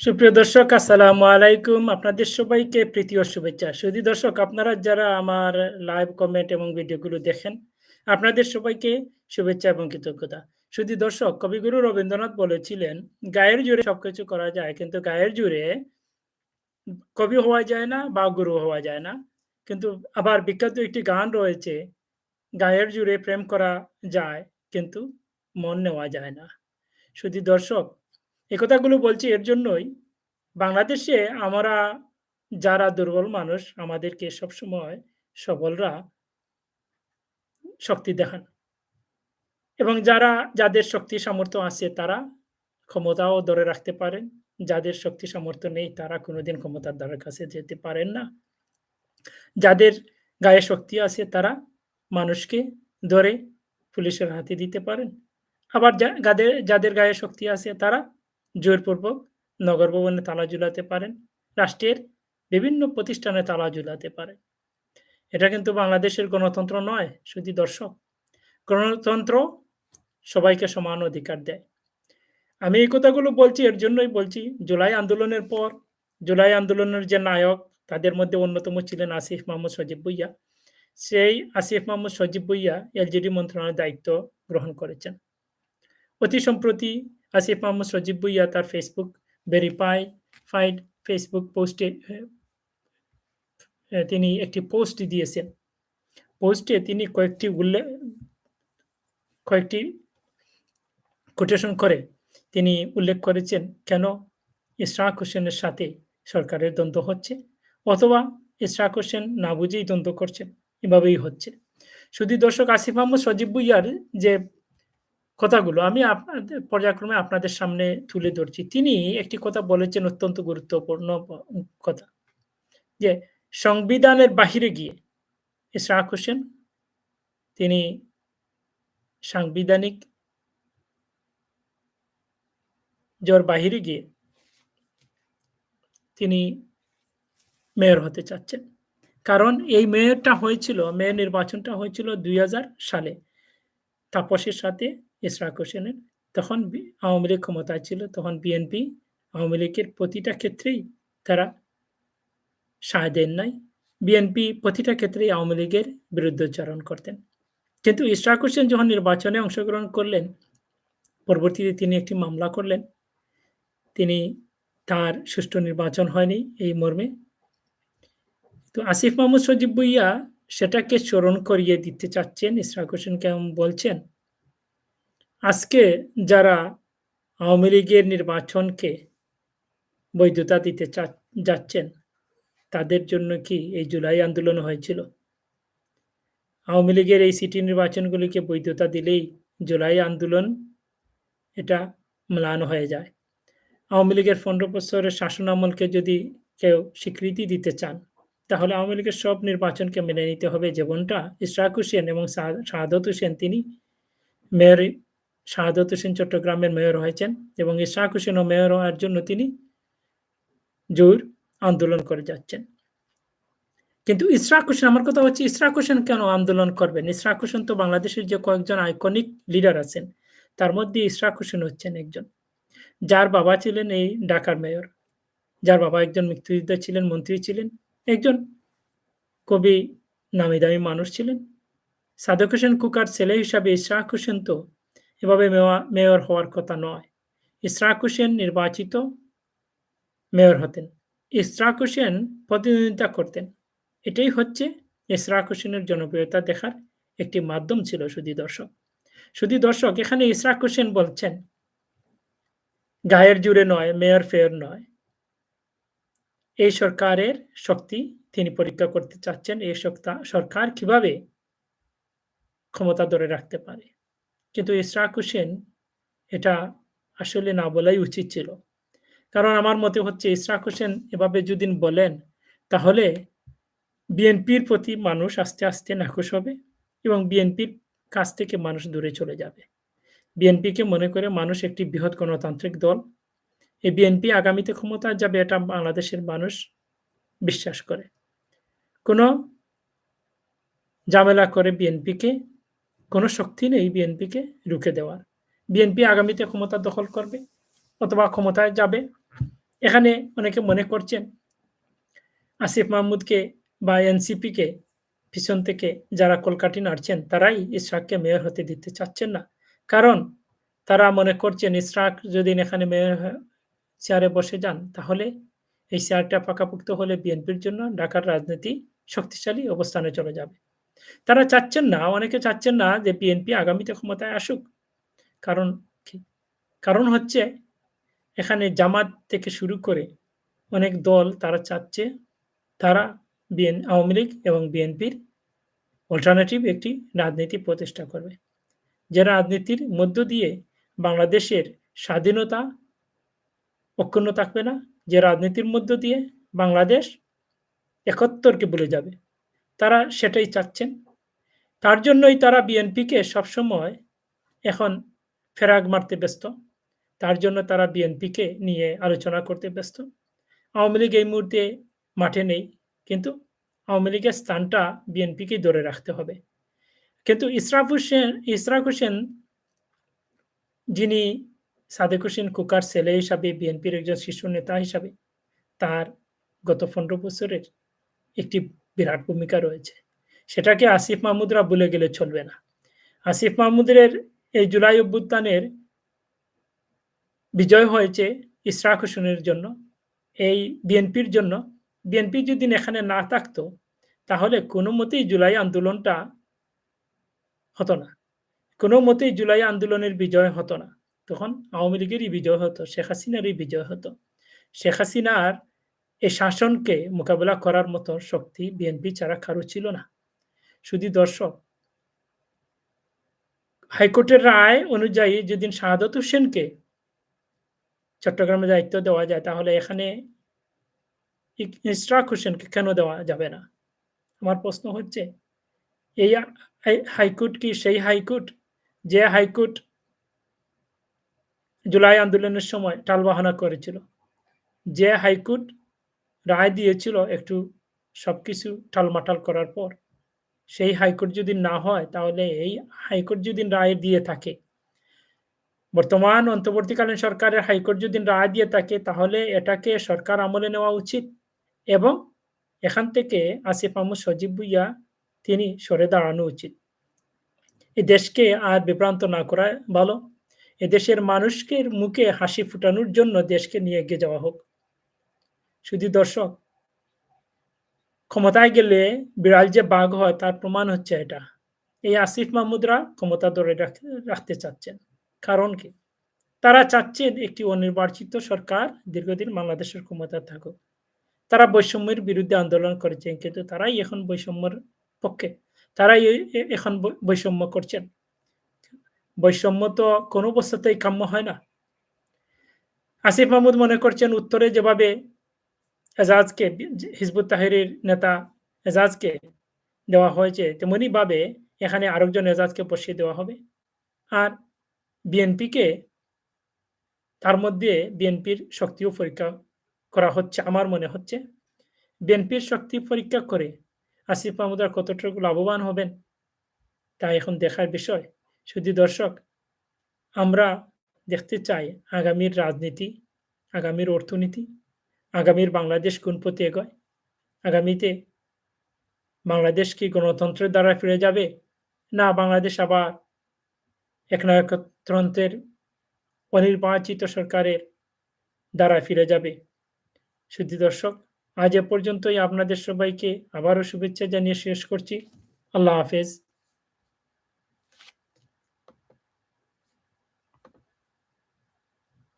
সুপ্রিয় দর্শক আসসালামু আলাইকুম। আপনাদের সবাইকে প্রীতি ও শুভেচ্ছা। সুধী দর্শক আপনারা যারা আমার লাইভ কমেন্ট এবং ভিডিওগুলো দেখেন, আপনাদের সবাইকে শুভেচ্ছা এবং কৃতজ্ঞতা। সুধী দর্শক কবিগুরু রবীন্দ্রনাথ বলেছিলেন, "গায়ের জোরে সবকিছু করা যায় কিন্তু গায়ের জোরে কবি হওয়া যায় না বা গুরু হওয়া যায় না।" কিন্তু আবার বিখ্যাত একটি গান রয়েছে, "গায়ের জোরে প্রেম করা যায় কিন্তু মন নেওয়া যায় না।" সুধী দর্শক এ কথাগুলো বলছি এর জন্যই বাংলাদেশে আমরা যারা দুর্বল মানুষ, আমাদেরকে সবসময় সবলরা শক্তি দেখান। এবং যারা, যাদের শক্তি সামর্থ্য আছে তারা ক্ষমতাও ধরে রাখতে পারেন। যাদের শক্তি সামর্থ্য নেই তারা কোনোদিন ক্ষমতার দ্বারের কাছে যেতে পারেন না। যাদের গায়ে শক্তি আছে তারা মানুষকে ধরে পুলিশের হাতে দিতে পারেন। আবার যা গাদের যাদের গায়ে শক্তি আছে তারা জোরপূর্বক নগর ভবনে তালা ঝুলাতে পারেন। রাষ্ট্রের বিভিন্ন প্রতিষ্ঠানে তালা ঝুলাতে পারেন। এটা কিন্তু বাংলাদেশের গণতন্ত্র নয়, শুধু দর্শক। গণতন্ত্র সবাইকে সমান অধিকার দেয়। আমি এই কথাগুলো বলছি, এর জন্যই বলছি, জুলাই আন্দোলনের পর, জুলাই আন্দোলনের যে নায়ক, তাদের মধ্যে অন্যতম ছিলেন আসিফ মাহমুদ সজীব ভুইয়া। সেই আসিফ মাহমুদ সজীব ভুইয়া এলজিডি মন্ত্রণালয়ের দায়িত্ব গ্রহণ করেছেন। অতি সম্প্রতি আসিফ মাহমুদ সজীব ভুইয়া তার ফেসবুক ভেরিফাই ফাইড ফেসবুক পোস্টে তিনি একটি পোস্ট দিয়েছেন। পোস্টে তিনি কয়েকটি উল্লেখ কয়েকটি কোটেশন করে। তিনি উল্লেখ করেছেন, কেন ইশরাক হোসেনের সাথে সরকারের দ্বন্দ্ব হচ্ছে? অথবা ইশরাক হোসেন না বুঝেই দ্বন্দ্ব করছেন, এভাবেই হচ্ছে। শুধু দর্শক, আসিফ আহমদ সজীব ভুইয়ার যে কথাগুলো আমি আপনাদের পর্যায়ক্রমে আপনাদের সামনে তুলে ধরছি। তিনি একটি কথা বলেছেন অত্যন্ত গুরুত্বপূর্ণ কথা। যে সংবিধানের বাহিরে গিয়ে ইশরাক হোসেন, তিনি সাংবিধানিক জোর বাহিরে গিয়ে তিনি মেয়র হতে চাচ্ছেন। কারণ এই মেয়রটা হয়েছিল, মেয়র নির্বাচনটা হয়েছিল দুই হাজার সালে। তাপসের সাথে ইশরাক হোসেনের তখন আওয়ামী লীগ ক্ষমতায় ছিল, তখন বিএনপি আওয়ামী লীগের প্রতিটা ক্ষেত্রেই তারা সায় দেন নাই। বিএনপি প্রতিটা ক্ষেত্রেই আওয়ামী লীগের বিরুদ্ধোচ্চারণ করতেন। কিন্তু ইশরাক হোসেন যখন নির্বাচনে অংশগ্রহণ করলেন, পরবর্তীতে তিনি একটি মামলা করলেন। তিনি তার সুষ্ঠু নির্বাচন হয়নি এই মর্মে। তো আসিফ মাহমুদ সজিব বইয়া সেটাকে স্মরণ করিয়ে দিতে চাচ্ছেন ইশরাক কেমন বলছেন? আজকে যারা আওয়ামী লীগের নির্বাচনকে বৈধতা দিতে যাচ্ছেন, তাদের জন্য কি এই জুলাই আন্দোলন হয়েছিল? আওয়ামী লীগের এই সিটি নির্বাচনগুলিকে বৈধতা দিলেই জুলাই আন্দোলন এটা ম্লান হয়ে যায়। আওয়ামী লীগের পনেরো বছরের শাসন আমলকে যদি কেউ স্বীকৃতি দিতে চান, তাহলে আওয়ামী লীগের সব নির্বাচনকে মেনে নিতে হবে। যেমনটা ইশরাক হোসেন এবং শাহাদত হোসেন, তিনি মেয়র শাহাদত হোসেন চট্টগ্রামের মেয়র হয়েছেন এবং ইশরাক হোসেনও মেয়র হওয়ার জন্য তিনি জোর আন্দোলন করে যাচ্ছেন। কিন্তু ইসরাক হোসেন, আমার কথা হচ্ছে ইসরাক হোসেন কেন আন্দোলন করবেন? ইসরাক হোসেন তো বাংলাদেশের যে কয়েকজন আইকনিক লিডার আছেন, তার মধ্যে ইসরাক হোসেন হচ্ছেন একজন। যার বাবা ছিলেন এই ঢাকার মেয়র, যার বাবা একজন মুক্তিযোদ্ধা ছিলেন, মন্ত্রী ছিলেন, একজন কবি নামি দামি মানুষ ছিলেন। সাদেক হোসেন কুকার, ছেলে হিসাবে ইসরাক হোসেন তো এভাবে মেয়র হওয়ার কথা নয়। ইসরাক নির্বাচিত মেয়র হতেন। ইসরাক প্রতিদ্বন্দ্বিতা করতেন। এটাই হচ্ছে ইসরাক জনপ্রিয়তা দেখার একটি মাধ্যম ছিল শুধু দর্শক। শুধু দর্শক, এখানে ইসরাক বলছেন, গায়ের জুড়ে নয়, মেয়র ফেয়ার নয়। এই সরকারের শক্তি তিনি পরীক্ষা করতে চাচ্ছেন, এই সরকার কীভাবে ক্ষমতা ধরে রাখতে পারে? কিন্তু ইসরাক হোসেন এটা আসলে না বলাই উচিত ছিল। কারণ আমার মতে হচ্ছে ইসরাক হোসেন এভাবে যদি বলেন, তাহলে বিএনপির প্রতি মানুষ আস্তে আস্তে নাখোশ হবে এবং বিএনপির কাছ থেকে মানুষ দূরে চলে যাবে। বিএনপিকে মনে করে মানুষ একটি বৃহৎ গণতান্ত্রিক দল। এই বিএনপি আগামীতে ক্ষমতা যাবে এটা বাংলাদেশের মানুষ বিশ্বাস করে। কোনো ঝামেলা করে বিএনপিকে কোনো শক্তি নেই বিএনপিকে রুখে দেওয়ার। বিএনপি আগামীতে ক্ষমতা দখল করবে অথবা ক্ষমতায় যাবে। এখানে অনেকে মনে করছেন, আসিফ মাহমুদকে বা এনসিপিকে পিছন থেকে যারা কলকাঠি নাড়ছেন, তারাই ইসরাককে মেয়র হতে দিতে চাচ্ছেন না। কারণ তারা মনে করছেন ইসরাক যদি এখানে মেয়র চেয়ারে বসে যান, তাহলে এই চেয়ারটা পাকাপুক্ত হলে বিএনপির জন্য ঢাকার রাজনীতি শক্তিশালী অবস্থানে চলে যাবে। তারা চাচ্ছেন না, অনেকে চাচ্ছেন না যে বিএনপি আগামীতে ক্ষমতায় আসুক। কারণ কারণ হচ্ছে এখানে জামাত থেকে শুরু করে অনেক দল তারা চাচ্ছে তারা বিএন আওয়ামী লীগ এবং বিএনপির অল্টারনেটিভ একটি রাজনীতি প্রতিষ্ঠা করবে। যে রাজনীতির মধ্য দিয়ে বাংলাদেশের স্বাধীনতা অক্ষুণ্ণ থাকবে না, যে রাজনীতির মধ্য দিয়ে বাংলাদেশ একত্তরকে ভুলে যাবে। তারা সেটাই চাচ্ছেন। তার জন্যই তারা বিএনপিকে সবসময় এখন ফেরাগ মারতে ব্যস্ত। তার জন্য তারা বিএনপিকে নিয়ে আলোচনা করতে ব্যস্ত। আওয়ামী লীগ এই মুহূর্তে মাঠে নেই, কিন্তু আওয়ামী লীগের স্থানটা বিএনপিকেই ধরে রাখতে হবে। কিন্তু ইসরাফ হোসেন ইসরাক হোসেন যিনি সাদেক হোসেন কুকার ছেলে হিসাবে, বিএনপির একজন শীর্ষ নেতা হিসাবে, তার গত পনেরো বছরের একটি বিরাট ভূমিকা রয়েছে। সেটাকে আসিফ মাহমুদরা ভুলে গেলে চলবে না। আসিফ মাহমুদের এই জুলাই অভ্যুত্থানের বিজয় হয়েছে ইসরাক হোসেনের জন্য। এই বিএনপির জন্য। বিএনপি যদি এখানে না থাকতো, তাহলে কোনো মতেই জুলাই আন্দোলনটা হতো না। কোনো মতেই জুলাই আন্দোলনের বিজয় হতো না। তখন আওয়ামী লীগেরই বিজয় হতো, শেখ হাসিনারই বিজয় হতো। শেখ হাসিনার এই শাসনকে মোকাবেলা করার মতো শক্তি বিএনপি ছাড়া কারও ছিল না। শুধু দর্শক। হাইকোর্টের রায় অনুযায়ী যদি শাহাদত হোসেনকে চট্টগ্রামে দায়িত্ব দেওয়া যায়, তাহলে এখানে ইসরাক হোসেনকে কেন দেওয়া যাবে না? আমার প্রশ্ন হচ্ছে এই হাইকোর্ট কি সেই হাইকোর্ট, যে হাইকোর্ট জুলাই আন্দোলনের সময় টালবাহানা করেছিল, যে হাইকোর্ট রায় দিয়েছিল একটু সবকিছু টালমাটাল করার পর। সেই হাইকোর্ট যদি না হয়, তাহলে এই হাইকোর্ট যদি রায় দিয়ে থাকে, বর্তমান অন্তর্বর্তীকালীন সরকারের হাইকোর্ট যদি রায় দিয়ে থাকে, তাহলে এটাকে সরকার আমলে নেওয়া উচিত এবং এখান থেকে আসিফ আহমদ সজীব ভুইয়া তিনি সরে দাঁড়ানো উচিত। এই দেশকে আর বিভ্রান্ত না করা ভালো। এদেশের মানুষকে মুখে হাসি ফুটানোর জন্য দেশকে নিয়ে এগিয়ে যাওয়া হোক। শুধু দর্শক, ক্ষমতায় গেলে বিড়াল যে বাঘ হয় তার প্রমাণ হচ্ছে এটা। এই আসিফ মাহমুদরা ক্ষমতা ধরে রাখতে চাচ্ছেন। কারণ কি? তারা চাচ্ছেন একটি অনির্বাচিত সরকার দীর্ঘদিন বাংলাদেশের ক্ষমতা থাকুক। তারা বৈষম্যের বিরুদ্ধে আন্দোলন করেছেন, কিন্তু তারাই এখন বৈষম্যের পক্ষে। তারাই এখন বৈষম্য করছেন। বৈষম্য তো কোনো অবস্থাতেই কাম্য হয় না। আসিফ মাহমুদ মনে করছেন উত্তরে যেভাবে এজাজকে হিজবুত তাহিরের নেতা এজাজকে দেওয়া হয়েছে তেমনই ভাবে এখানে আরেকজন এজাজকে বসিয়ে দেওয়া হবে। আর বিএনপিকে তার মধ্যে বিএনপির শক্তিও পরীক্ষা করা হচ্ছে, আমার মনে হচ্ছে। বিএনপির শক্তি পরীক্ষা করে আসিফ মাহমুদার কতটুকু লাভবান হবেন, তা এখন দেখার বিষয়। শুধু দর্শক, আমরা দেখতে চাই আগামীর রাজনীতি, আগামীর অর্থনীতি আগামীর বাংলাদেশ কোন পথে এগোয়? আগামীতে বাংলাদেশ কি গণতন্ত্রের দ্বারা ফিরে যাবে? না, বাংলাদেশ আবার একনায়কতন্ত্রের অনির্বাচিত সরকারের দ্বারা ফিরে যাবে? শুধু দর্শক, আজ এ পর্যন্তই। আপনাদের সবাইকে আবারও শুভেচ্ছা জানিয়ে শেষ করছি। আল্লাহ হাফেজ।